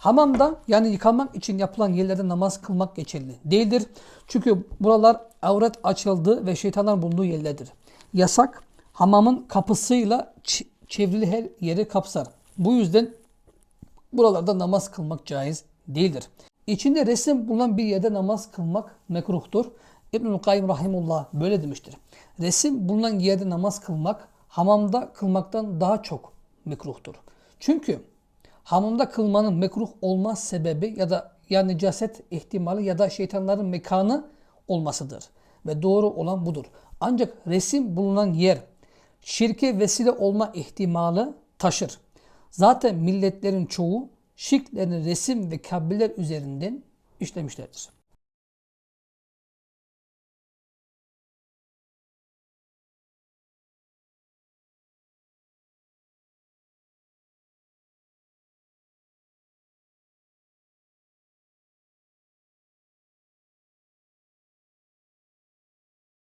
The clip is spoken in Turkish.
Hamamda yani yıkamak için yapılan yerlerde namaz kılmak geçerli değildir. Çünkü buralar avret açıldığı ve şeytanlar bulunduğu yerlerdir. Yasak hamamın kapısıyla çevrili her yeri kapsar. Bu yüzden buralarda namaz kılmak caiz değildir. İçinde resim bulunan bir yerde namaz kılmak mekruhtur. İbnül Kayyim Rahimullah böyle demiştir. Resim bulunan yerde namaz kılmak hamamda kılmaktan daha çok mekruhtur. Çünkü hamamda kılmanın mekruh olma sebebi ya da ya necaset ihtimali ya da şeytanların mekanı olmasıdır. Ve doğru olan budur. Ancak resim bulunan yer şirke vesile olma ihtimali taşır. Zaten milletlerin çoğu şirklerini resim ve kabirler üzerinden işlemişlerdir.